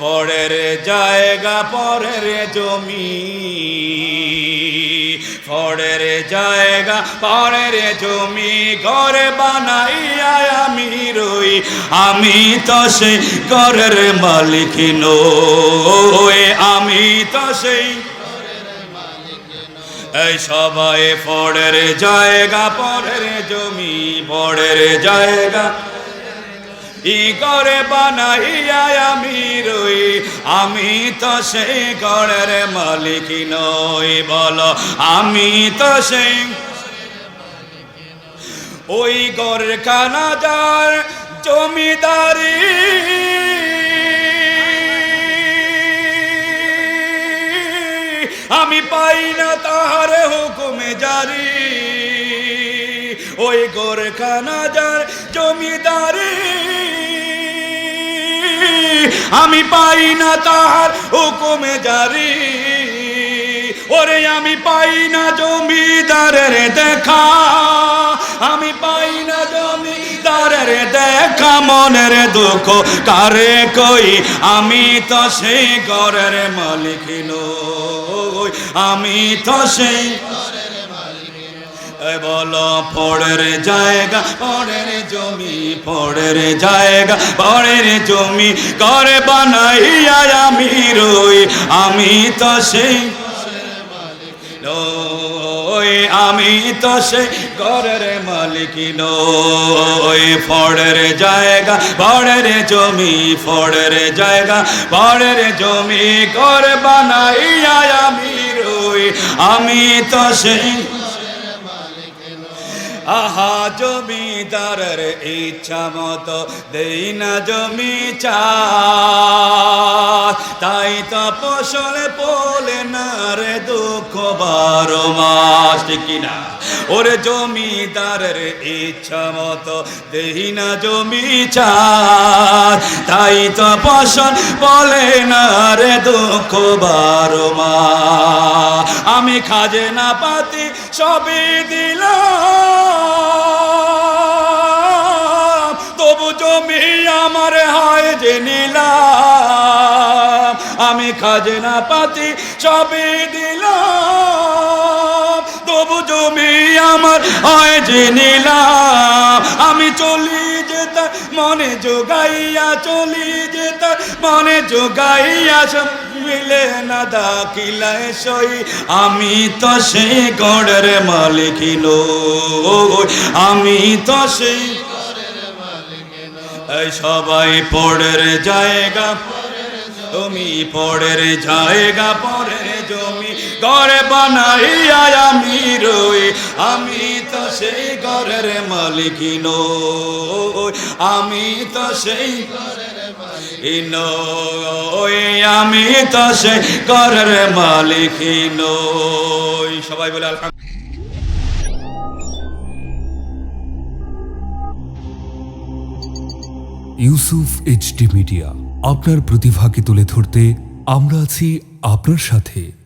পরের জায়গা, পরের জমি। পরের জায়গা, পরের জমি, ঘরে বানাইয়া আমি রই। আমি তো সেই ঘরের মালিক নই। আমি তো সেই এই সবাই পরের জায়গা, পরের জমি পরের জায়গা। ই করে বানাইয়া আমি রই, আমি তো সেই ঘরের মালিক নই, বলো, আমি তো সেই ওই ঘরের কানাদার জমিদারি। আমি পাই না তাহার হুকুমে জারি, ওই গোরখানা যার জমিদারি। আমি পাই না তাহার হুকুমে জারি। ওরে, আমি পাই না জমিদারের দেখা। আমি পাই না জমিদারের দেখা। মনের দুঃখ কারে কই? আমি তো সেই ঘরের মালিক আমি তো সেই বলো, পরের জায়গা, পরের জমি, পরের জায়গা, পরের জমি করে বানাইয়া আমি রই, আমি তো সেই নই, আমি তো সে ঘরের মালিক নই। ফড়ের জায়গা ফড়ের জমি ফড়ের জায়গা ফড়ের জমি ঘর বানাইয়া আমি রই, আমি তো সেই আহা জমিদারের ইচ্ছা মতো দেই না জমি চা তাই তো ফসলে পোলে না রে দুঃখ বারো মাস কিনা? ওরে জমিদারের ইচ্ছা মতো দেই না জমি চা তাই তো ফসল বলে না রে দুঃখ বারো মা। আমি খাজে না পাতি সবই দিলাম, তবু জমি আমার হয় যে নিলাম। আমি খাজনা পাতি সবই দিলাম। আমার হয় যে নিলাম আমি চলি যেতাম মনে যোগাইয়া চলি যেতাম মনে যোগাইয়া মিলে না দাখিলায় সই। আমি তো সেই গড়ের মালিক নই। আমি তো সেই সবাই পড়ের জায়গা তুমি পড়ের জায়গা, পরের জমি, ঘরে বানাইয়া আমি রই। আমি তো সেই ঘরের মালিক আমি তো সেই আমি তো সেই ঘরের মালিক সবাই বলে আলহামদুলিল্লাহ ইউসুফ এইচডি মিডিয়া আপনার প্রতিভাকে তুলে ধরতে আমরা আছি আপনার সাথে।